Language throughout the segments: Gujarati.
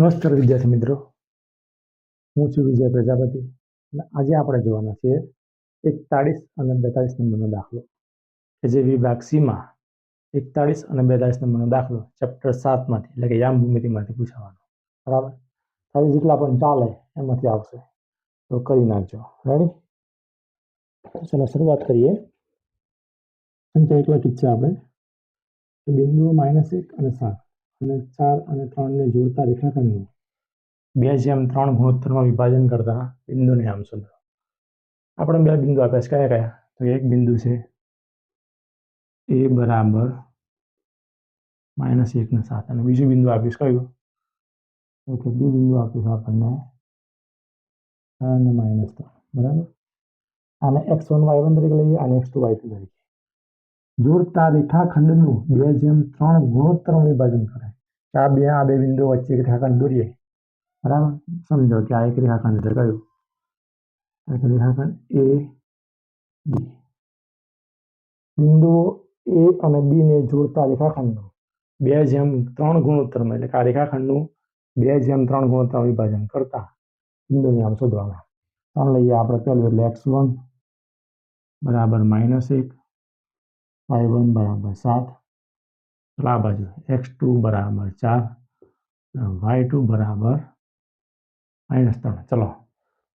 નમસ્કાર વિદ્યાર્થી મિત્રો. હું છું વિજય પ્રજાપતિ. અને આજે આપણે જોવાના છે એકતાળીસ અને બેતાળીસ નંબરનો દાખલો. કે જે વિભાગ સીમાં એકતાળીસ અને બેતાળીસ નંબરનો દાખલો ચેપ્ટર સાતમાંથી એટલે કે યામ ભૂમિતિમાંથી પૂછાવાનો. બરાબર? હવે જેટલા પણ ચાલે એમાંથી આવશે. તો કરી નાખજો. રેડી ચલો શરૂઆત કરીએ. સંખ્યા એક લખી છે આપણે બિંદુઓ માઇનસ એક અને સાત. અને ચાર અને ત્રણને જોડતા રેખાખંડનું. બે જેમ ત્રણ ગુણોત્તરમાં વિભાજન કરતા બિંદુને આમ શોધો આપણે બે બિંદુ આપ્યા છે. કયા કયા? તો એક બિંદુ છે. એ બરાબર માઇનસ એક ને સાત. અને બીજું બિંદુ આપીશ કયું? તો કે બી બિંદુ આપીશ આપણને. અને માઇનસ ત્રણ. બરાબર? આને એક્સ વન વાય વન તરીકે લઈએ, આને એક્સ ટુ વાય ટુ તરીકે. જોડતા રેખાખંડનું બે જેમ ત્રણ ગુણોત્તરમાં વિભાજન કરે. કે આ બે આ બે બિંદુઓ વચ્ચે એક રેખાખંડ દોરીએ. બરાબર? સમજો કે આ એક રેખાખંડ છે. કયું? એક રેખાખંડ એ બી. બિંદુઓ એ અને બી ને જોડતા રેખાખંડનું બે જેમ ત્રણ ગુણોત્તરમાં, એટલે કે આ રેખાખંડનું બે જેમ ત્રણ ગુણોત્તર વિભાજન કરતા બિંદુને આમ શોધવાના. ત્રણ લઈએ આપણે પહેલું, એટલે એક્સ વન બરાબર માઇનસ એક. વાય વન બરાબર સાત. ચલો આ બાજુ એક્સ ટુ બરાબર ચાર. વાય ટુ બરાબર માઇનસ ત્રણ. ચલો.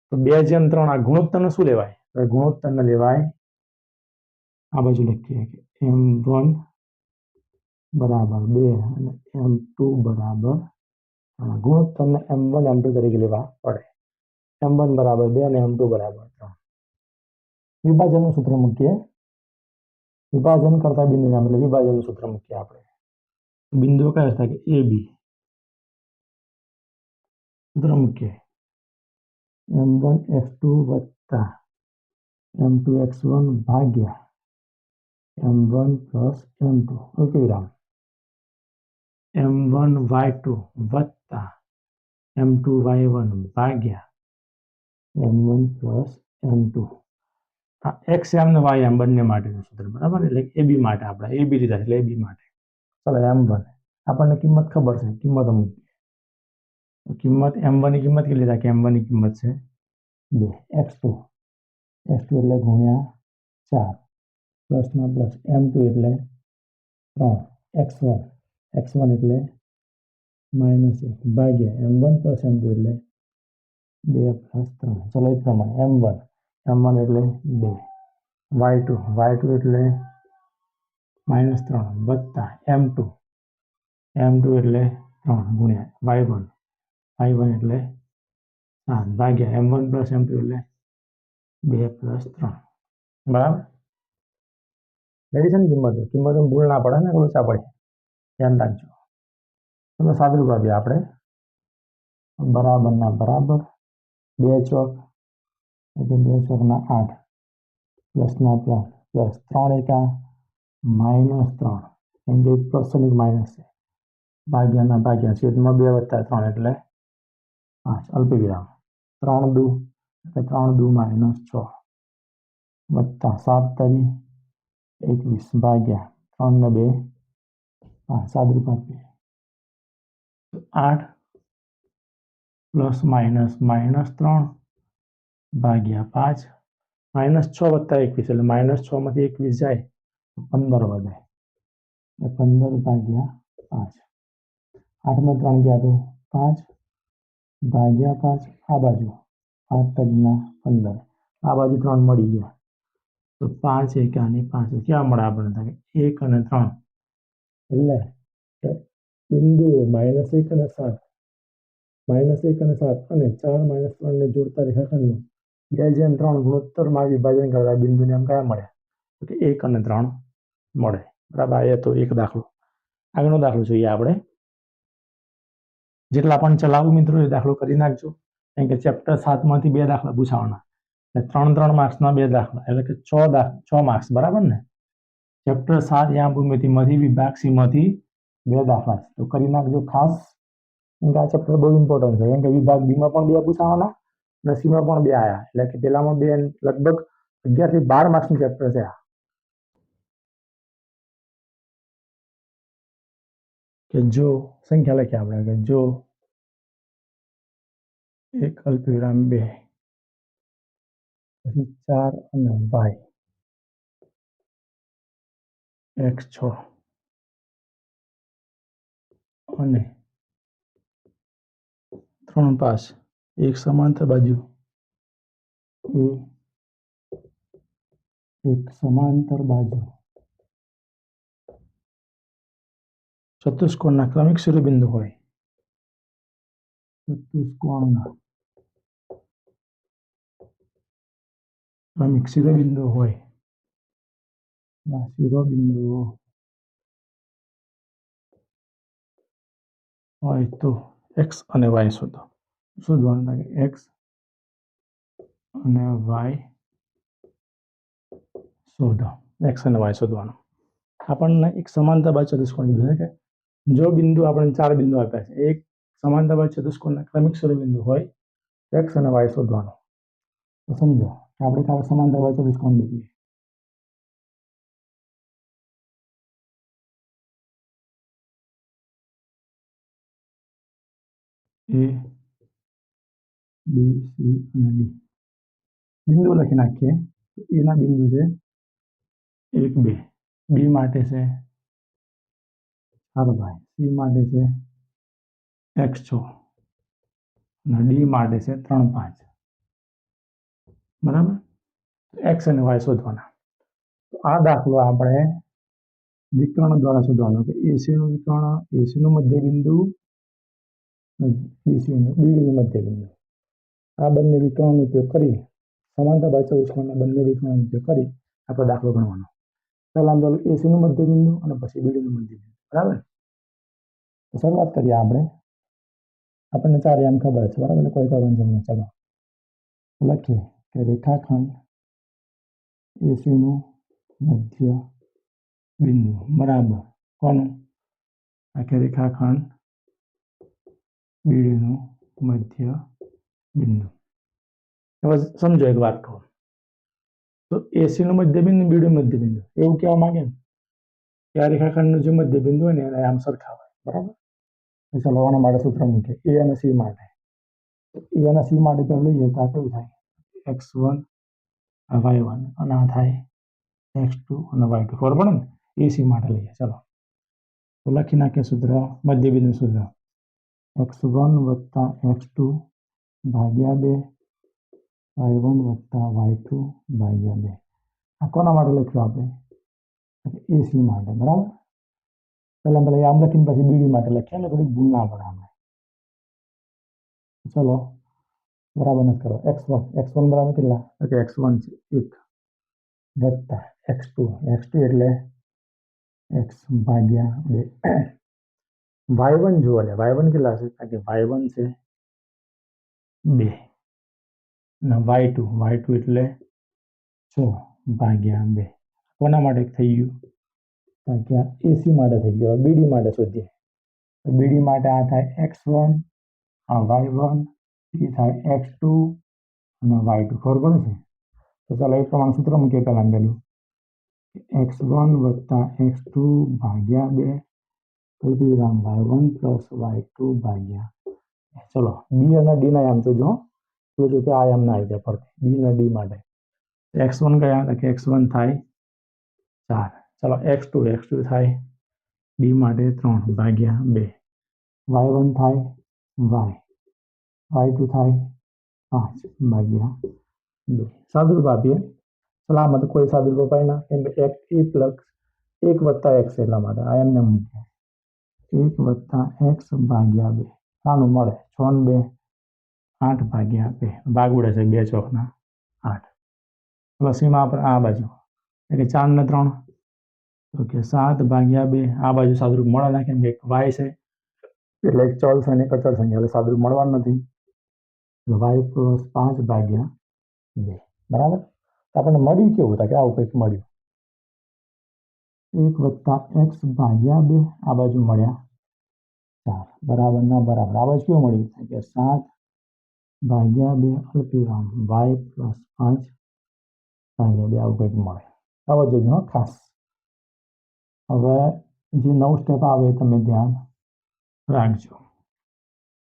તો બે જેમ ત્રણ આ ગુણોત્તરને શું લેવાય? ગુણોત્તરને લેવાય આ બાજુ લખીએ કે એમ વન બરાબર બે અને એમ ટુ બરાબર ગુણોત્તરને એમ વન, એમ ટુ તરીકે લેવા પડે. એમ વન બરાબર બે અને એમ ટુ બરાબર ત્રણ. વિભાજનનું સૂત્ર મૂકીએ. વિભાજન કરતા બિંદુ નામ એટલે વિભાજનનું સૂત્ર મૂકીએ આપણે બિંદુ કયા થાય કે એ બી સૂત્ર મૂકીએ એમ વન એક્સ ટુ વત્તા એમ ટુ એક્સ વન ભાગ્યા M one plus M two okay વિરામ એમ વન વાય ટુ વત્તા એમ ટુ વાય વન ભાગ્યા M one plus M two આ એક્સ એમ ને વાય એમ બંને માટેનું સૂત્ર બરાબર? એટલે એ બી માટે આપણે એ બી લીધા એટલે એ બી માટે. ચલો એમ વન આપણને કિંમત ખબર છે. કિંમત અમુક. કિંમત એમ વનની કિંમત કેટલી કે એમ વનની કિંમત છે બે. એક્સ ટુ એક્સ ટુ એટલે ગુણ્યા ચાર. પ્લસના પ્લસ એમ ટુ એટલે ત્રણ. એક્સ વન એક્સ વન એટલે માઇનસ એક. ભાગ્યા M one plus M two એટલે બે પ્લસ ત્રણ. ચલો, એ પ્રમાણે. એમ વન એમ એટલે બે. વાય ટુ વાય ટુ એટલે માઇનસ ત્રણ વત્તા એમ ટુ એમ ટુ એટલે ત્રણ ગુણ્યા વાય વન વાય વન એટલે સાત ભાગ્યા M one plus M two એટલે બે પ્લસ ત્રણ. બરાબર? રેડી ને કિંમતો? કિંમતો ભૂલ ના પડે ને, ઓછા પડે. ધ્યાન રાખજો. ચલો સાદુરૂપ આપીએ આપણે. બરાબરના બરાબર. બે ચોક. એટલે બે ચોકના આઠ. પ્લસના પ્લસ પ્લસ ત્રણ એકા માઇનસ ત્રણ. કેમ કે એક પ્લસ એક માઇનસ છે. ભાગ્યાના ભાગ્યા છેદમાં બે વત્તા ત્રણ એટલે પાંચ. અલ્પવિરામ. ત્રણ દુ. એટલે ત્રણ દુ માઇનસ છ. વત્તા સાત તરી એકવીસ. ભાગ્યા ત્રણ ને બે. પાંચ. સાત રૂપિયા બે. આઠ. પ્લસ માઇનસ માઇનસ ત્રણ. ભાગ્યા પાંચ માઇનસ છ વત્તા એકવીસ એટલે માઇનસ છ માંથી એકવીસ જાય પંદર વધે એટલે પંદર ભાગ્યા પાંચ આઠમાં ત્રણ ગયા તો પાંચ ભાગ્યા પાંચ આ બાજુ પાંચ તરીના પંદર આ બાજુ ત્રણ મળી ગયા તો પાંચ એક અને પાંચ ક્યાં મળે આપણને એક અને ત્રણ એટલે કે બિંદુઓ માઇનસ એક અને સાત માઇનસ એક અને સાત અને ચાર માઇનસ ત્રણને જોડતા રેખાખંડનું બે જેમ ત્રણ ગુણોત્તરમાં વિભાજન કરતા બિંદુને એમ કયા મળ્યા તો કે એક અને ત્રણ મળે. બરાબર, આ તો એક દાખલો. આગળનો દાખલો જોઈએ આપણે. જેટલા પણ ચલાવું મિત્રો, એ દાખલો કરી નાખજો. કારણ કે ચેપ્ટર સાતમાંથી બે દાખલા પૂછાવાના. એટલે ત્રણ ત્રણ માર્ક્સના બે દાખલા. એટલે કે છ દાખ, છ માર્ક્સ બરાબર ને? ચેપ્ટર સાત યા ભૂમિતિમાંથી વિભાગ સીમાંથી બે દાખલા. તો કરી નાખજો ખાસ. કારણ કે આ ચેપ્ટર બહુ ઇમ્પોર્ટન્ટ છે. કારણ કે વિભાગ બીમાં પણ બે પૂછાવાના. અને સીમાં પણ બે આવ્યા એટલે કે પેલામાં બે લગભગ અગિયારથી બાર માર્ક્સનું ચેપ્ટર છે આ. કે જો સંખ્યા લખીએ આપણે કે જો એક અલ્પવિરામ બે, પછી ચાર અને વાય. એક્સ છ. અને ત્રણ પાસ. એક સમાંતર બાજુ. એક સમાંતર બાજુ. ચતુષ્કોણના ક્રમિક શિરોબિંદુ હોય. ચતુષ્કોણના ક્રમિક શિરોબિંદુ હોય. શિરોબિંદુઓ હોય તો એક્સ અને વાય શોધો. શોધવાનું લાગે એક્સ અને વાય શોધો. એક્સ અને વાય શોધવાનું. આપણને એક સમાંતર બાજુ ચતુષ્કોણ કીધું છે, કે જો બિંદુ આપણને ચાર બિંદુ આપ્યા છે, એક સમાંતર બાજુ ચતુષ્કોણના ક્રમિક શિરોબિંદુ હોય એક્સ અને વાય શોધવાનું. તો સમજો કે આપણે કાંઈ સમાંતર બાજુ ચતુષ્કોણ લીધી એ બી સી અને ડી બિંદુ લખી નાખીએ. એના બિંદુ છે એક, બે. બી માટે છે ચાર ભાઈ સી માટે છે એક્સ છ અને ડી માટે છે ત્રણ, પાંચ. બરાબર? એક્સ અને વાય શોધવાના. તો આ દાખલો આપણે વિકર્ણ દ્વારા શોધવાનો કે એસીનું વિકર્ણ એસીનું મધ્ય બિંદુ બીસીનું બીડીનું મધ્ય બિંદુ આ બંને વિકર્ણનો ઉપયોગ કરી સમાનતા બાજુ ચતુષ્કોણના બંને વિકર્ણનો ઉપયોગ કરી આપણો દાખલો ગણવાનો. પહેલાં પેલું એસીનું મધ્ય બિંદુ અને પછી બીડીનું મધ્યબિંદુ બરાબર? તો શરૂઆત કરીએ આપણે. આપણને ચાર એમ ખબર છે, બરાબર? કોઈ પણ નથી. ચાલો. લખીએ કે રેખાખંડ એસીનું મધ્ય બિંદુ. બરાબર. કોનું? આખે રેખાખંડ બીડીનું મધ્ય બિંદુ. હવે સમજો એક વાત કહું. તો એસીનું મધ્ય બિંદુ બીડું મધ્ય બિંદુ એવું કહેવા માંગે ને, કે આ રેખાખંડનું જે મધ્ય બિંદુ હોય ને, એને આમ સરખા હોય બરાબર ચલાવવાના માટે સૂત્ર મૂકે એ અને સી માટે. એ અને સી માટે પહેલું લઈએ તો આ કેવું થાય? એક્સ વન વાય વન અને આ થાય એક્સ ટુ અને વાય ટુ ખબર પડે ને? એ સી માટે લઈએ. ચાલો. તો લખી નાખીએ સૂત્ર મધ્ય બિંદુ સૂત્ર. એક્સ વન વત્તા એક્સ ટુ ભાગ્યા બે વાય વન વત્તા વાય ટુ ભાગ્યા બે આ કોના માટે લખ્યું આપણે એસી માટે બરાબર પહેલાં પહેલાં આમ લખીને પછી બીડી માટે લખીએ એટલે થોડીક ભૂલ ના પડે આપણે ચલો બરાબર નથી કરો એક્સ વન એક્સ વન બરાબર કેટલા ઓકે એક્સ વન છે એક વત્તા એક્સ ટુ એક્સ ટુ એટલે એક્સ ભાગ્યા બે વાય વન જુઓ એટલે વાય વન કેટલા છે કારણ કે વાય વન છે બે અને વાય ટુ વાય ટુ એટલે છ ભાગ્યા બે કોના માટે થઈ ગયું કારણ કે એસી માટે થઈ ગયું બીડી માટે શોધીએ તો બીડી માટે આ થાય એક્સ વન આ વાય વન એ થાય એક્સ ટુ અને વાય ટુ ખબર પડે છે તો ચાલો એ પ્રમાણે સૂત્ર મૂકીએ પહેલાં પહેલું એક્સ વન વત્તા એક્સ ટુ ભાગ્યા બે અલ્પવિરામ Y one plus Y two ભાગ્યા ચલો, બી અને ડી ના આમ જોજો જો કે આ એમ ના આવી જાય ફરતી. બી અને ડી માટે. એક્સ વન કયા લખે એક્સ વન થાય ચાર. ચલો, એક્સ ટુ એક્સ ટુ થાય ડી માટે ત્રણ ભાગ્યા બે. વાય વન થાય વાય. વાય ટુ થાય પાંચ ભાગ્યા બે. સાદુરૂપ આપીએ ચલો આ તો કોઈ સાદુરૂપ અપાય ના. કેમ કે એક એ પ્લસ એક વત્તા એક્સ એટલા માટે. આ એમને મૂકીએ એક વત્તા એક્સ ભાગ્યા બે. આનું મળે. છ ને બે, આઠ ભાગ્યા બે. ભાગ ઉડે છે બે ચોકના આઠ. લસીમાં આપણે આ બાજુ. એટલે ચાર ને ત્રણ. તો કે સાત ભાગ્યા બે. આ બાજુ સાદરૂપ મળે નાખે કે એક વાય છે. એટલે એક ચલ છે અને એક અચળ સંખ્યા. એટલે સાદરૂપ મળવાનું નથી. વાય પ્લસ પાંચ ભાગ્યા બે. બરાબર? આપણને મળ્યું કેવું હતા કે આવું કંઈક મળ્યું. એક વત્તા એક્સ ભાગ્યા બે. આ બાજુ મળ્યા ચાર. બરાબર, ના બરાબર. આ બાજુ કેવું મળ્યું કે સાત ભાગ્યા બે અલ્પિરામ વાય પ્લસ પાંચ ભાગ્યા બે. આવું કંઈક મળે. હવે જોજો ખાસ. હવે જે નવું સ્ટેપ આવે તમે ધ્યાન રાખજો.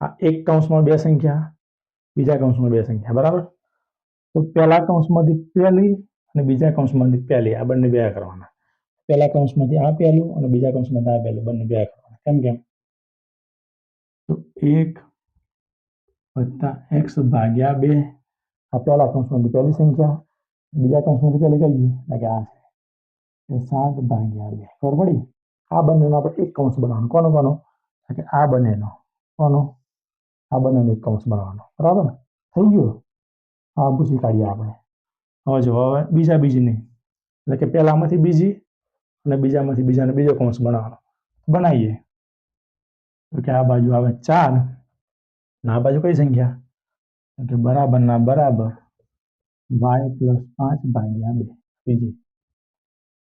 આ એક કૌંસમાં બે સંખ્યા, બીજા કૌંસમાં બે સંખ્યા. બરાબર? તો પહેલા કૌંસમાંથી પહેલી અને બીજા કૌંસમાંથી પહેલી. આ બંને બે કરવાના. પહેલા કૌંસમાંથી આ પહેલું અને બીજા કૌંસમાંથી આ પહેલું. બંને બે કરવાના. કેમ કેમ? એક વત્તા એક્સ ભાગ્યા બે. આ પહેલા કૌંસમાંથી પહેલી સંખ્યા, બીજા કૌંસમાંથી પહેલી કઈ એટલે કે આ છે. સાત ભાગ્યા બે. ખબર પડી? આ બંનેનો આપણે એક કૌંસ બનાવવાનો. કોનો કોનો? કે આ બંનેનો. કોનો? આ બંનેનો એક કૌંસ બનાવવાનો. બરાબર? થઈ ગયું? આ પૂછી કાઢીએ આપણે. હવે જો હવે બીજા બીજીની. એટલે કે પહેલામાંથી બીજી અને બીજામાંથી બીજાને બીજો કૌંસ બનાવવાનો. બનાવીએ. કે આ બાજુ આવે ચાર. આ બાજુ કઈ સંખ્યા? તો કે બરાબરના બરાબર વાય પ્લસ પાંચ ભાગ્યા બે. બીજી.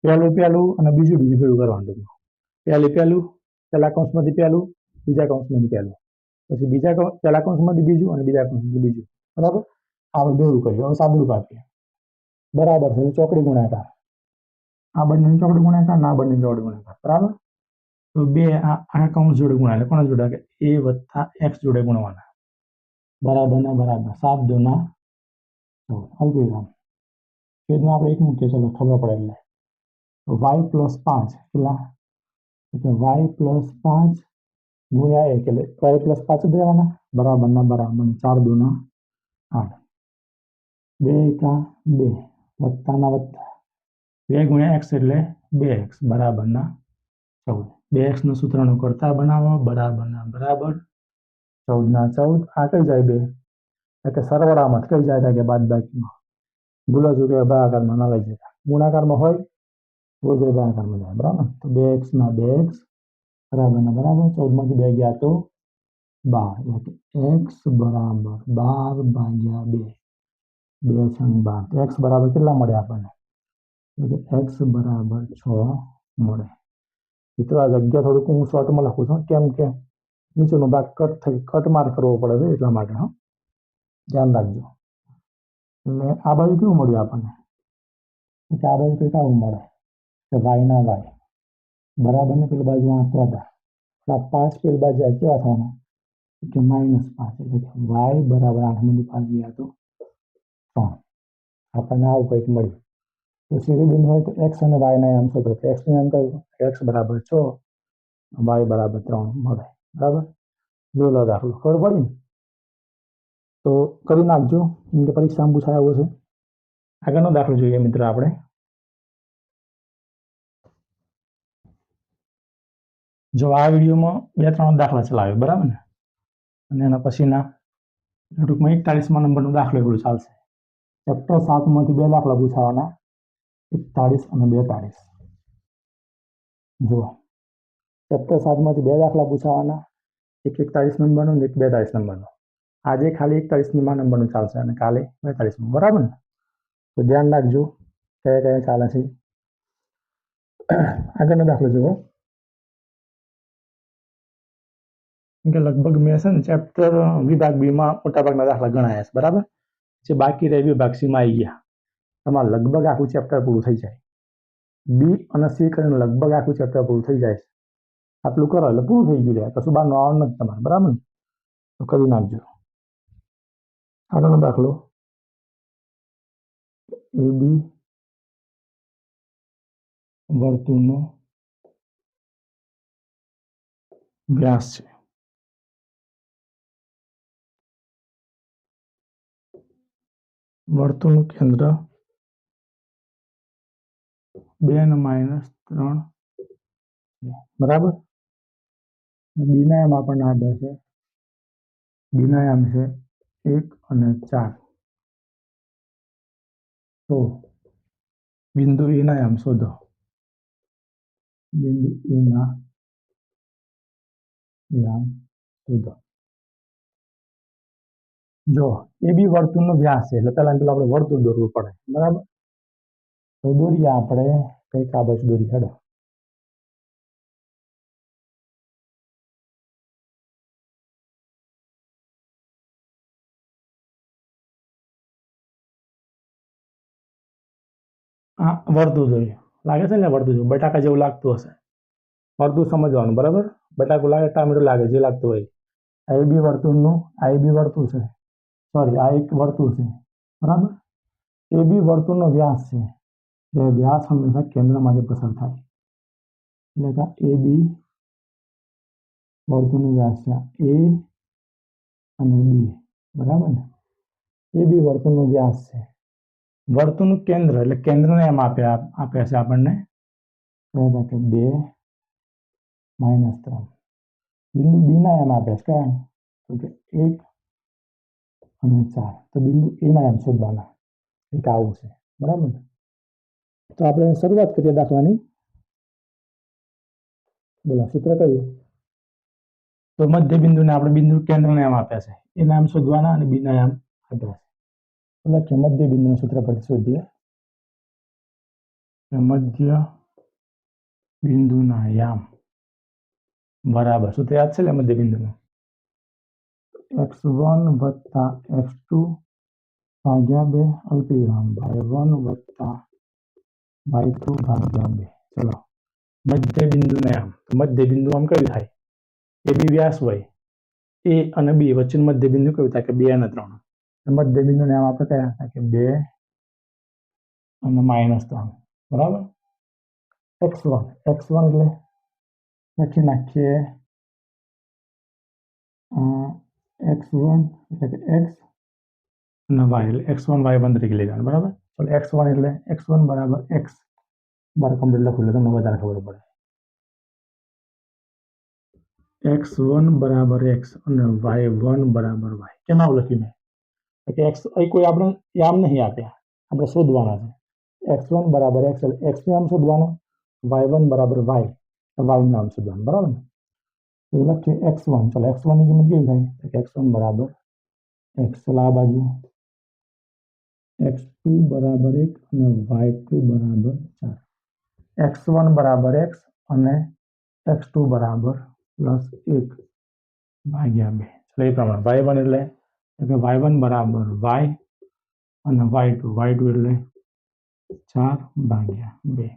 પહેલું પહેલું અને બીજું બીજું ભેગું કરવાનું ટૂંકમાં. પહેલી પહેલું, પહેલા કૌંસમાંથી પહેલું, બીજા કૌંસમાંથી પહેલું. પછી બીજા પહેલા કૌંસમાંથી બીજું અને બીજા કૌંસમાંથી બીજું. બરાબર? આપણે ભેગું કર્યું. હવે સાદુરૂપ આપીએ. બરાબર છે, ચોકડી ગુણાકાર. આ બંને ચોકડી ગુણાકાર ના બંને ચોકડી ગુણાકાર. બરાબર? તો બે આ આ કૌંસ જોડે ગુણાય એટલે કોના જોડે કે એ વત્તા એક્સ જોડે ગુણવાના બરાબર ના બરાબર સાત દો ના ચૌદ અલ્પવિરામ છેદમાં આપણે એક મૂકીએ ચલો ખબર પડે એટલે તો વાય પ્લસ પાંચ કેટલા એટલે વાય પ્લસ પાંચ ગુણ્યા એક એટલે વાય પ્લસ પાંચ જ રહેવાના બરાબર ના બરાબર ચાર દો ના આઠ બે એકા બે વત્તાના વત્તા બે ગુણ્યા એક્સ એટલે બે એક્સ બરાબરના ચૌદ બે એક્સનું સૂત્રનો કરતા બનાવો બરાબરના બરાબર. ચૌદના ચૌદ, આ કઈ જાય બે? એટલે સરવાળામાં કઈ જાય તા કે બાદ બાકીમાં ભૂલો છું કે ભાગાકારમાં ના લઈ જતા. ગુણાકારમાં હોય તો જ ભાગાકારમાં જાય, બરાબર? તો બે એક્સના બે એક્સ બરાબરના બરાબર, ચૌદમાંથી બે ગયા તો બાર. એટલે એક્સ બરાબર બાર ભાગ્યા બે. બે છ બાર. એક્સ બરાબર કેટલા મળે આપણને? એટલે એક્સ બરાબર છ મળે. મિત્રો, આ જગ્યા થોડુંક હું શોર્ટમાં લખું છું. કેમ કે નીચેનો ભાગ કટ થઈ, કટ માર કરવો પડે છે એટલા માટે, હા. ધ્યાન રાખજો. એટલે આ બાજુ કેવું મળ્યું આપણને? કે આ બાજુ કંઈક આવું મળે, કે વાય ના વાય. બરાબર ને પેલી બાજુ આઠ હતા આ પાંચ પેલી બાજુ કેવા થવાના? કે માઇનસ પાંચ, એટલે કે વાય બરાબર આઠમાંથી પાંચ ગયા તો ત્રણ. આપણને આવું કંઈક મળ્યું. તો શિરોબિંદુ હોય તો એક્સ અને વાયના આમ શોધો તો એક્સનું એમ કહ્યું એક્સ બરાબર છ વાય બરાબર ત્રણ મળે બરાબર જો લો દાખલો ખબર પડી ને તો કરી નાખજો કેમ કે પરીક્ષામાં પૂછાય આવો છે આગળનો દાખલો જોઈએ મિત્રો આપણે જો આ વિડીયોમાં બે ત્રણ દાખલા ચલાવ્યો બરાબર ને અને એના પછીના ટૂંકમાં એકતાલીસમાં નંબરનો દાખલો એવડું ચાલશે ચેપ્ટર સાતમાંથી બે દાખલા પૂછાવાના એકતાળીસ અને બેતાળીસ. જુઓ. ચેપ્ટર સાતમાંથી બે દાખલા પૂછાવાના. એક એકતાળીસ નંબરનો અને એક બેતાળીસ નંબરનો. આજે ખાલી એકતાળીસ નંબરનું ચાલશે અને કાલે બેતાળીસનું બરાબર ને? તો ધ્યાન રાખજો. કયા કયા ચાલે છે? આગળનો દાખલો જુઓ. કે લગભગ મેં છે ને ચેપ્ટર વિભાગ બીમાં મોટાભાગના દાખલા ગણાયા છે. બરાબર? જે બાકી રહે વિભાગ સીમાં આવી ગયા. તમારે લગભગ આખું ચેપ્ટર પૂરું થઈ જાય. બી અને સી કરીને લગભગ આખું ચેપ્ટર પૂરું થઈ જાય છે. આટલું કરો એટલે પૂરું થઈ ગયું લે કશું બહારનું આવવાનું નથી તમારે. બરાબર ને? તો કરી નાખજો. આગળનો દાખલો. એ બી વર્તુળનો વ્યાસ છે. વર્તુળનું કેન્દ્ર બે અને માઇનસ ત્રણ બરાબર? બીના એમ આપણને આપે છે. બીનાયામ છે એક અને ચાર. તો બિંદુ એના એમ શોધો. બિંદુ એના યામ શોધો. જો એ બી વર્તુળનો વ્યાસ છે, એટલે પહેલા પેલા આપણે વર્તુળ દોરવું પડે. બરાબર? તો દોરીએ આપણે, કંઈક આ દોરી હેડો. આ વર્તુળ જોયું લાગે છે ને વર્તુળ જોયું બટાકા જેવું લાગતું હશે. વર્તુળ સમજવાનું, બરાબર? બટાકું લાગે, ટામેટું લાગે, જે લાગતું હોય. આ બી વર્તુળનું, આ એ બી વર્તુળ છે. સોરી આ એક વર્તુળ છે. બરાબર? એ બી વર્તુળનો વ્યાસ છે. એટલે વ્યાસ હંમેશા કેન્દ્રમાંથી પસાર થાય. એટલે કે એ બી વર્તુળનો વ્યાસ છે. એ અને બી બરાબર ને? એ બી વર્તુળનો વ્યાસ છે. વર્તુળનું કેન્દ્ર, એટલે કેન્દ્રને એમ આપ્યા આપ્યા છે આપણને. કયા હતા કે બે માઇનસ ત્રણ. બિંદુ બીના એમ આપ્યા છે. કયા? તો કે એક અને ચાર. તો બિંદુ એના એમ શોધવાના. એક આવું છે. બરાબર ને? તો આપણે શરૂઆત કરીએ દાખલાની. બોલો, સૂત્ર કયું તો મધ્ય બિંદુને આપણે બિંદુ કેન્દ્રને એમ આપ્યા છે. એના એમ શોધવાના અને બીના એમ આપ્યા છે. તો લખીએ મધ્ય બિંદુના સૂત્ર પરથી શોધીએ. કે મધ્ય બિંદુના યામ બરાબર. સૂત્ર યાદ છે ને મધ્ય બિંદુનું એક્સ વન વત્તા એક્સ ટુ ભાગ્યા બે અલ્પવિરામ. વાય વન વત્તા વાય ટુ ભાગ્યા બે ચલો મધ્ય બિંદુને આમ તો મધ્ય બિંદુ આમ કયું થાય એ બી વ્યાસ હોય એ અને બી વચ્ચેનું મધ્ય બિંદુ કયું થાય કે બે અને ત્રણ તો મધ્ય બિંદુને આમ આપણે કયા થાય કે બે અને માઇનસ ત્રણ બરાબર એક્સ વન એક્સ વન એટલે લખી નાખીએ એક્સ વન એટલે કે એક્સ અને વાય એટલે એક્સ વન વાય વન તરીકે લેવાનું બરાબર ચાલો એક્સ વન એટલે એક્સ વન બરાબર એક્સ બાર કમ્પ્લીટ લખું એટલે તમને વધારે ખબર પડે એક્સ વન બરાબર એક્સ અને વાય વન બરાબર વાય કેમ આવું લખ્યું મેં કે એક્સ અહીં કોઈ આપણે યામ નહીં આપ્યા આપણે શોધવાના છે એક્સ વન બરાબર એક્સ એટલે એક્સનું નામ શોધવાનું વાય વન બરાબર વાય વાયનું નામ શોધવાનું બરાબર ને તો લખીએ એક્સ વન ચલો એક્સ વનની કિંમત કેવી થાય તો કે એક્સ વન બરાબર એક્સ ચલો આ બાજુ એક્સ ટુ બરાબર એક અને વાય ટુ બરાબર ચાર. એક્સ વન બરાબર એક્સ અને એક્સ ટુ બરાબર પ્લસ એક ભાગ્યા બે. એટલે એ પ્રમાણે વાય વન એટલે કે વાય વન બરાબર વાય અને વાય ટુ. વાય ટુ એટલે ચાર ભાગ્યા બે.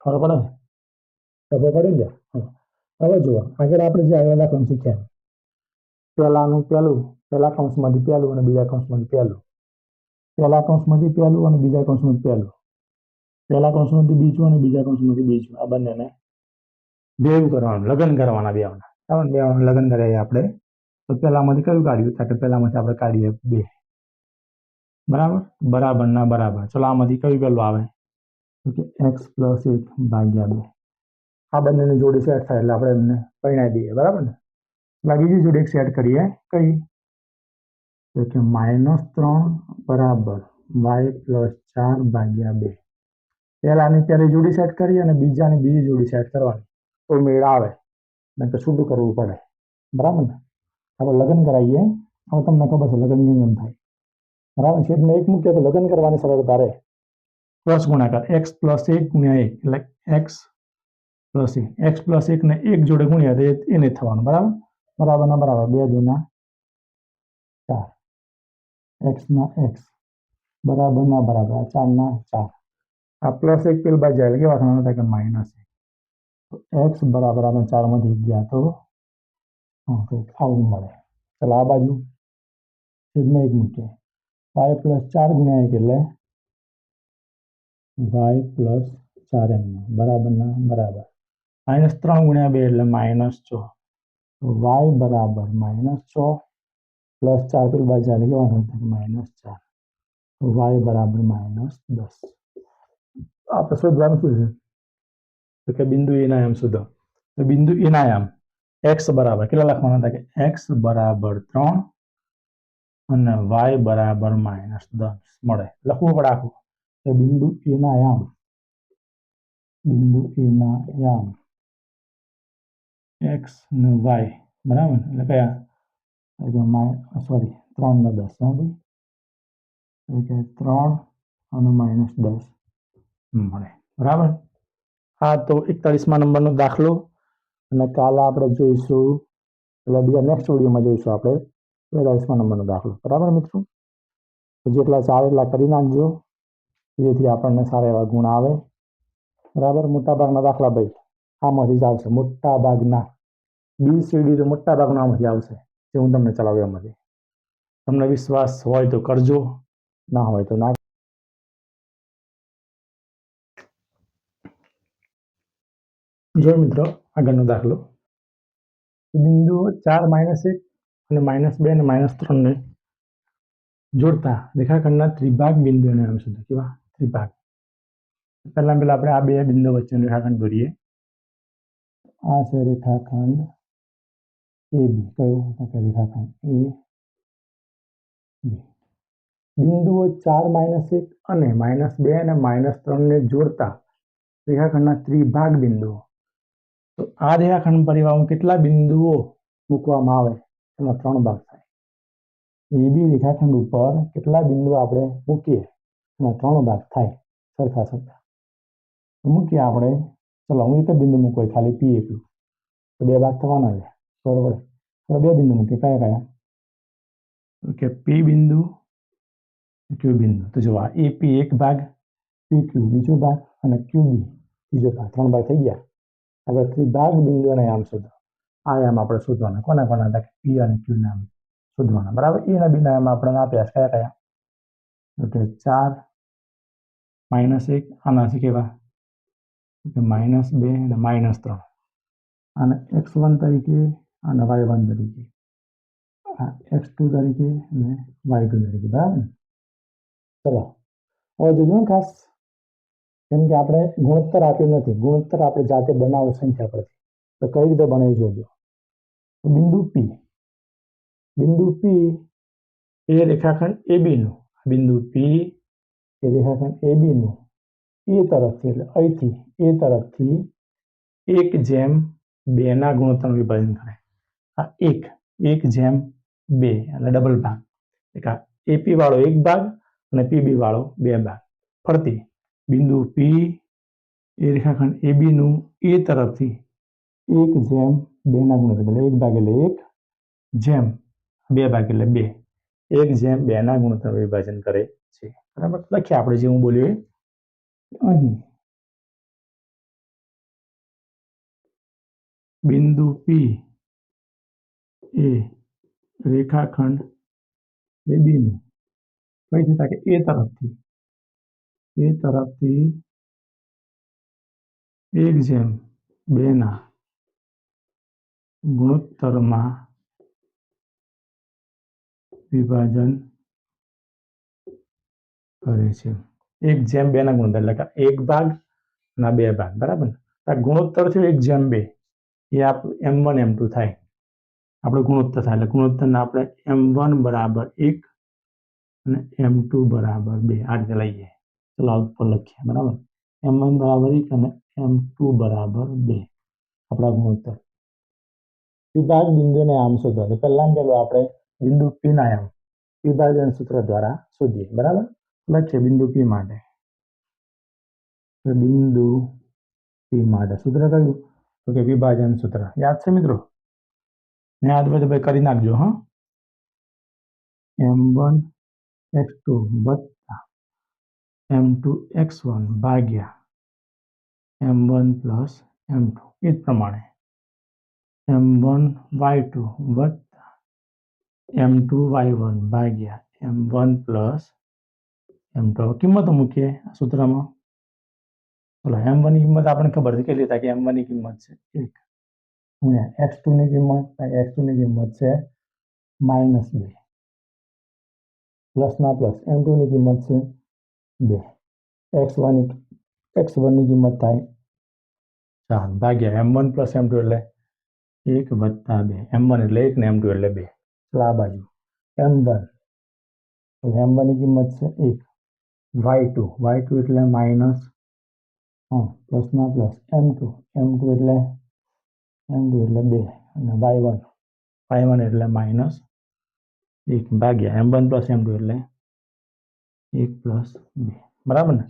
ખબર પડે ને? ખબર પડી ગયા. હવે જુઓ, આગળ આપણે જે આગળ દાખલા શીખ્યા. પહેલાંનું પહેલું, પહેલા કૌંસમાંથી પહેલું અને બીજા કૌંસમાંથી પહેલું. પહેલા કૌંસમાંથી પહેલું અને બીજા કૌંસમાંથી પહેલું. પહેલા કૌંસમાંથી બીજું અને બીજા કૌંસમાંથી બીજું. આ બંનેને ભેગું કરવાનું, લગ્ન કરવાના બેવાના બરાબર? બેવાના લગ્ન કર્યા આપણે. તો પહેલામાંથી કયું કાઢ્યું? તો કે પહેલામાંથી આપણે કાઢીએ બે. બરાબર? બરાબર ના બરાબર. ચલો આમાંથી કયું પહેલું આવે? તો એક્સ પ્લસ એક ભાગ્યા બે. આ બંનેની જોડી સેટ થાય એટલે આપણે એમને પરિણામ દઈએ. બરાબર ને? એટલે બીજી જોડી એક સેટ કરીએ. કઈ? તો કે માઇનસ ત્રણ બરાબર વાય પ્લસ ચાર ભાગ્યા બે. પહેલાની પહેલી જોડી સેટ કરી અને બીજાની બીજી જોડી સેટ કરવાની. તો મેળ આવે. નહીં તો છૂટું કરવું પડે. બરાબર ને? આપણે લગ્ન કરાવીએ. હવે તમને ખબર છે, લગ્ન કેમ થાય? બરાબર? છેદમાં એક મૂકીએ તો લગ્ન કરવાની સરળતા રહે. પ્લસ ગુણાકાર. એક્સ પ્લસ એક ગુણ્યા એક. એટલે એક્સ પ્લસ એક. એક્સ પ્લસ એકને એક જોડે ગુણ્યા તો એને થવાનું. બરાબર? બરાબર ના બરાબર? બે દુના ચાર. એક્સના એક્સ બરાબર ના બરાબર આ ચારના ચાર આ પ્લસ એક પેલ બાજુ જાય એટલે કેવા થવાના થાય કે માઇનસ એક તો એક્સ બરાબર આપણે ચારમાંથી ગયા તો હા, તો આવું મળે ચાલો આ બાજુ છેદમાં એક મૂકીએ વાય પ્લસ ચાર ગુણ્યા એક એટલે વાય પ્લસ ચાર એમ બરાબર ના બરાબર માઇનસ ત્રણ ગુણ્યા બે એટલે માઇનસ છ તો વાય બરાબર માઇનસ છ પ્લસ ચાર પેલી બાજુ ચાલે કેવાનું થશે માઇનસ ચાર વાય બરાબર માઇનસ દસ આપણે શોધવાનું શું છે તો કે બિંદુ એનાયામ શોધો તો બિંદુ એનાયામ એક્સ બરાબર કેટલા લખવાના હતા કે એક્સ બરાબર ત્રણ અને વાય બરાબર માઇનસ દસ મળે લખવું પડે આખું તો બિંદુ એનાયામ બિંદુ એનાયામ એક્સ ને વાય બરાબર? એટલે કયા સોરી ત્રણ ને દસ ભાઈ? એટલે ત્રણ અને માઇનસ દસ મળે. બરાબર? હા, તો એકતાળીસમાં નંબરનો દાખલો અને કાલે આપણે જોઈશું, એટલે બીજા નેક્સ્ટ વિડીયોમાં જોઈશું આપણે બેતાળીસમાં નંબરનો દાખલો. બરાબર મિત્રો? તો જેટલા ચાલે એટલા કરી નાખજો, જેથી આપણને સારા એવા ગુણ આવે. બરાબર? મોટાભાગના દાખલા ભાઈ, આમાંથી જ આવશે. મોટા ભાગના બી સીડી તો મોટા ભાગના આમાંથી આવશે. જે હું તમને ચલાવ્યું એમાંથી તમને વિશ્વાસ હોય તો કરજો, ના હોય તો ના જો મિત્રો, આગળનો દાખલો. બિંદુઓ ચાર માઇનસ એક અને માઇનસ બે અને માઇનસ ત્રણને જોડતા રેખાખંડના ત્રિભાગ બિંદુઓને નામ શોધો કેવા? ત્રિભાગ. પહેલા પહેલા આપણે આ બે બિંદુ વચ્ચેનો રેખાખંડ દોરીએ. આ છે રેખાખંડ એ બી કયો કે રેખાખંડ એ બિંદુઓ ચાર માઇનસ એક અને માઇનસ બે અને માઇનસ ત્રણને જોડતા રેખાખંડના ત્રિભાગ બિંદુઓ. તો આ રેખાખંડ પરિવારમાં કેટલા બિંદુઓ મૂકવામાં આવે? એમાં ત્રણ ભાગ થાય. એ બી રેખાખંડ ઉપર કેટલા બિંદુઓ આપણે મૂકીએ? એમાં ત્રણ ભાગ થાય, સરખા સરખા. મૂકીએ આપણે. ચલો, હું એક જ બિંદુ મૂકવાય ખાલી પી એકલું તો બે ભાગ થવાના છે. બરોબર. હવે બે બિંદુ મૂકીએ. કયા કયા? ઓકે પી બિંદુ ક્યુ બિંદુ. તો જો આ એ પી એક ભાગ પી ક્યુ બીજો ભાગ અને ક્યુ બી ત્રીજો ભાગ. ત્રણ ભાગ થઈ ગયા. હવે ત્રિભાગ બિંદુ અને આમ શોધો. આયામ આપણે શોધવાના. કોના કોના? હતા પી અને ક્યુ નામ શોધવાના. બરાબર? એના બિના આયામ આપણે આપ્યા કયા કયા? ઓકે, ચાર, માઇનસ એક. આના છે કેવા? માઇનસ બે અને માઇનસ ત્રણ. અને એક્સ વન તરીકે અને વાય વન તરીકે. આ એક્સ ટુ તરીકે અને વાય ટુ તરીકે. બરાબર ને? ચલો. હવે જોજો ને ખાસ. કેમ કે આપણે ગુણોત્તર આપ્યું નથી. ગુણોત્તર આપણે જાતે બનાવો સંખ્યા પરથી. તો કઈ રીતે બનાવી જોજો. બિંદુ પી બિંદુ પી એ રેખાખંડ એ બીનું બિંદુ પી એ રેખાખંડ એ બીનું એ તરફથી એટલે અહીંથી એ તરફથી એક જેમ બેના ગુણોત્તરનું વિભાજન કરે આ એક એક જેમ બે, એટલે ડબલ ભાગ. એટલે એપી વાળો એક ભાગ અને પીબી વાળો બે ભાગ. ફરતી બિંદુ પી એ રેખાખંડ એ બીનું એ તરફથી એક જેમ બેના ગુણોત્તર, એટલે એક ભાગ એટલે એક જેમ બે ભાગ એટલે બે. એક જેમ બેના ગુણોત્તર વિભાજન કરે છે. બરાબર? લખીએ આપણે જે હું બોલ્યો અહીં બિંદુ પી એ રેખાખંડ એ બીનું. કઈ થતા કે એ તરફથી. એ તરફથી એક જેમ બેના ગુણોત્તરમાં વિભાજન કરે છે. એક જેમ બેના ગુણોત્તર, એટલે કે એક ભાગ ના બે ભાગ, બરાબર ને? ગુણોત્તર છે એક જેમ બે. એ આપ એમ વન, એમ ટુ થાય. આપણે ગુણોત્તર થાય. એટલે ગુણોત્તરને આપણે એમ વન બરાબર એક અને એમ ટુ બરાબર બે. આ રીતે લઈએ. ચલો ઉપર લખીએ. બરાબર? એમ વન બરાબર એક અને એમ ટુ બરાબર બે. આપણા ગુણોત્તર. વિભાગ બિંદુને આમ શોધો. એટલે પહેલાં પહેલું આપણે બિંદુ પીના એમ વિભાજન સૂત્ર દ્વારા શોધીએ. બરાબર? લખીએ બિંદુ પી માટે. બિંદુ પી માટે. સૂત્ર કયું? તો કે વિભાજન સૂત્ર. યાદ છે મિત્રો? ને યાદ હોય તો ભાઈ કરી નાખજો હા એમ વન એક્સ ટુ વત્તા એમ ટુ એક્સ વન ભાગ્યા M one plus M two એ જ પ્રમાણે એમ વન વાય ટુ વત્તા એમ ટુ વાય વન ભાગ્યા M one plus M two હવે કિંમતો મૂકીએ આ સૂત્રમાં ચલો એમ વનની કિંમત આપણને ખબર છે કેટલી થાય કે એમ વનની કિંમત છે એક ગુણ્યા એક્સ ટુની કિંમત એક્સ ટુની કિંમત છે માઇનસ બે પ્લસના પ્લસ એમ ટુની કિંમત છે બે એક્સ વનની એક્સ વનની કિંમત થાય ચાર ભાગ્યા M one plus M two એટલે એક વત્તા બે એમ વન એટલે એક ને એમ ટુ એટલે બે ચલો આ બાજુ એમ વન એટલે એમ વનની કિંમત છે એક વાય ટુ વાય ટુ એટલે માઇનસ હા પ્લસના plus M two M two એટલે એમ ટુ એટલે બે અને વાય વન વાય વન એટલે માઇનસ એક ભાગ્યા. M one plus M two એટલે એક પ્લસ બે. બરાબર ને?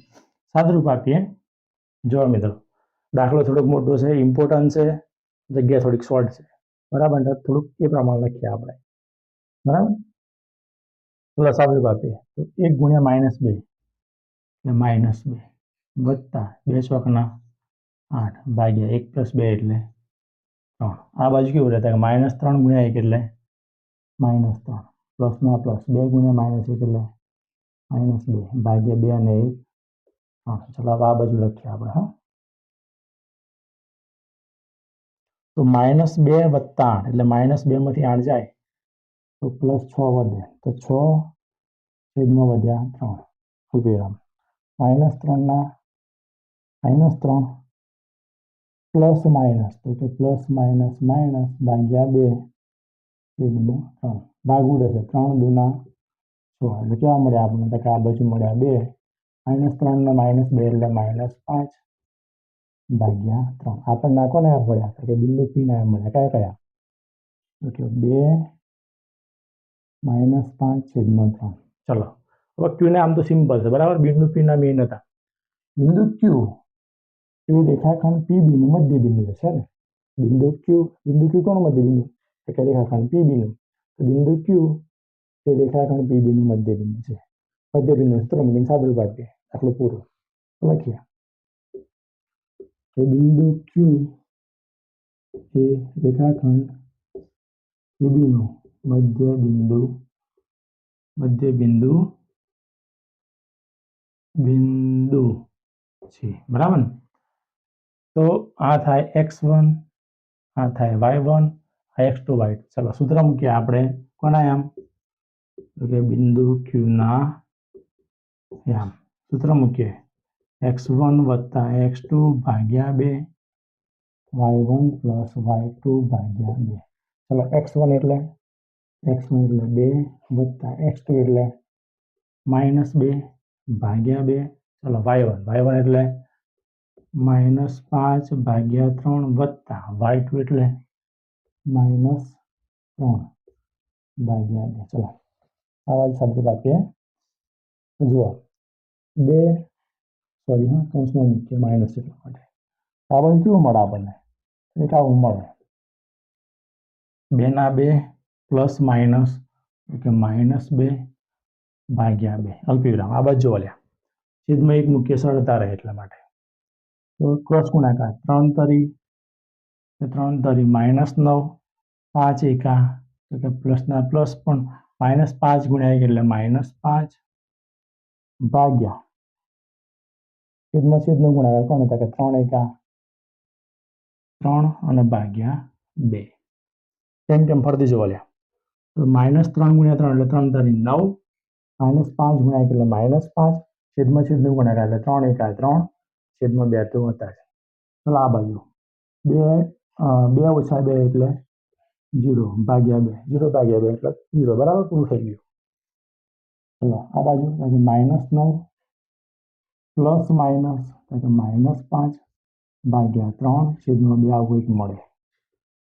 સાદરૂપ આપીએ. જો મિત્રો, દાખલો થોડોક મોટો છે ઇમ્પોર્ટન્ટ છે, જગ્યા થોડીક શોર્ટ છે. બરાબર ને? થોડુંક એ પ્રમાણે લખીએ આપણે. બરાબર? ચલો સાદરૂપ આપીએ. તો એક ગુણ્યા માઇનસ બે. એટલે માઇનસ બે વત્તા બે ચોકના આઠ ભાગ્યા એક પ્લસ બે એટલે ત્રણ. આ બાજુ કેવું રહેતા કે માઇનસ ત્રણ ગુણ્યા એક એટલે માઇનસ ત્રણ. પ્લસના પ્લસ બે ગુણ્યા માઇનસ એક એટલે માઇનસ બે. ભાગ્યા બે અને એક. ત્રણ. ચલો હવે આ બાજુ લખીએ આપણે, હા? તો માઇનસ બે વત્તા આઠ એટલે માઇનસ બેમાંથી આઠ જાય તો પ્લસ છ વધે. તો છ છેદમાં વધ્યા ત્રણ. વિરામ માઇનસ ત્રણના માઇનસ ત્રણ પ્લસ માઇનસ તો કે પ્લસ માઇનસ માઇનસ ભાગ્યા બે છેદમાં ત્રણ. ભાગ ઉડે છે ત્રણ દુના છ એટલે કેવા મળ્યા આપણને? તો કે આ બાજુ મળ્યા બે. માઇનસ ત્રણ ને માઇનસ બે એટલે માઇનસ પાંચ ભાગ્યા ત્રણ. આપણને આ કોને મળ્યા તો કે બિંદુ પી ના મળ્યા. કયા કયા તો કે બે માઇનસ પાંચ છેદમાં ત્રણ. ચલો. હવે ક્યુ ને આમ તો સિમ્પલ છે. બરાબર? બિંદુ પી ના મેઇન હતા. બિંદુ ક્યુ એ રેખાખંડ પી બી નું મધ્ય બિંદુ છે ને? બિંદુ ક્યુ બિંદુ ક્યુ કોનું મધ્ય બિંદુ? કે રેખાખંડ પી બી નું તો બિંદુ ક્યુ એ રેખાખંડ પી નું મધ્ય બિંદુ છે. મધ્ય બિંદુ ત્રણ સાદું પાડીએ આટલું પૂરું. લખીએ. કે બિંદુ ક્યુ એ રેખાખંડ પીબી નું મધ્ય બિંદુ મધ્ય બિંદુ બિંદુ છે. બરાબર ને? તો આ થાય એક્સ વન આ થાય વાય વન આ એક્સ ટુ વાય ચલો સૂત્ર મૂકીએ આપણે કોના આમ તો કે બિંદુ ક્યુ ના આમ સૂત્ર મૂકીએ। એક્સ વન વત્તા એક્સ ટુ ભાગ્યા બે Y one plus Y two ભાગ્યા બે। ચલો એક્સ વન એટલે એક્સ વન એટલે બે વત્તા એક્સ ટુ એટલે માઇનસ બે ભાગ્યા બે। ચલો વાય વન વાય વન એટલે માઇનસ પાંચ ભાગ્યા ત્રણ વત્તા વાય ટુ એટલે માઇનસ ત્રણ ભાગ્યા બે ચલો આવા જ શબ્દ આપીએ જુઓ બે સોરી હા કૌંસમાં મૂકીએ માઇનસ એટલા માટે આ બાજુ કેવું મળે આપણને એક આવું મળે બેના બે પ્લસ માઇનસ એટલે માઇનસ બે ભાગ્યા બે અલ્પવિરામ આ બાજુ જોવા લ્યા છેદમાં એક મૂકીએ સરળતા રહે એટલા માટે તો ક્રોસ ગુણાકાર ત્રણ તરી ત્રણ તરી માઇનસ નવ, પાંચ એકા, તો કે પ્લસના પ્લસ પણ માઇનસ પાંચ ગુણ્યા એક એટલે માઇનસ પાંચ ભાગ્યા. છેદમાં છેદનો ગુણાકાર કોણ હતા? કે ત્રણ એકા, ત્રણ અને ભાગ્યા બે. તેમ તેમ ફરતી જોવા લ્યા. તો માઇનસ ત્રણ ગુણ્યા ત્રણ એટલે ત્રણ તરી નવ માઇનસ પાંચ ગુણ્યા એક એટલે માઇનસ પાંચ, છેદમાં છેદનો ગુણાકાર એટલે ત્રણ એકા ત્રણ છેદમાં બે તો હતા છે ચલો આ બાજુ. બે બે ઓછા બે એટલે જીરો ભાગ્યા બે. જીરો ભાગ્યા બે એટલે જીરો. બરાબર? પૂરું થઈ ગયું. ચલો, આ બાજુ. માઇનસ નવ પ્લસ માઇનસ માઇનસ પાંચ ભાગ્યા ત્રણ છેદમાં બે આવું એક મળે.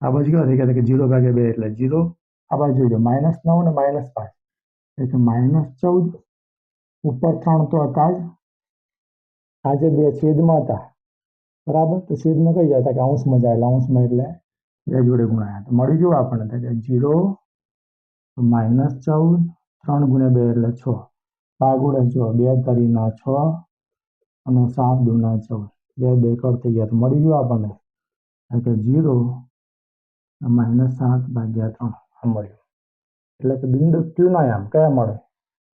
આ બાજુ કેવા થઈ ગયા? કે જીરો ભાગ્યા બે એટલે જીરો. આ બાજુ જોઈ માઇનસ નવ ને માઇનસ પાંચ. એટલે માઇનસ ચૌદ ઉપર ત્રણ તો હતા જ. આજે બે છેદમાં હતા. બરાબર? તો છેદમાં કઈ જતા? કે અંશમાં જાય, એટલે અંશમાં એટલે બે જોડે ગુણાયા. તો મળી ગયું આપણને? કે જીરો માઇનસ ચૌદ, ત્રણ ગુણ્યા બે એટલે છ. ભાગોડે જો બે તરીના છ અને સાત દુના ચૌદ. બે બે કર થઈ ગયા. તો મળી ગયું આપણને? એટલે કે જીરો માઇનસ સાત ભાગ્યા ત્રણ. મળ્યું. એટલે કે બિંદુ ક્યુના આમ. કયા મળે?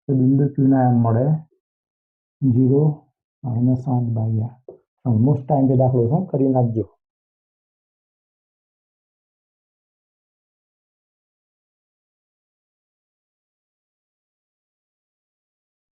તો બિંદુ ક્યુના આમ મળે. જીરો માઇનસ સાત ભાગ્યા ત્રણ મોસ્ટ ટાઈમ પે દાખલો છે કરી નાખજો.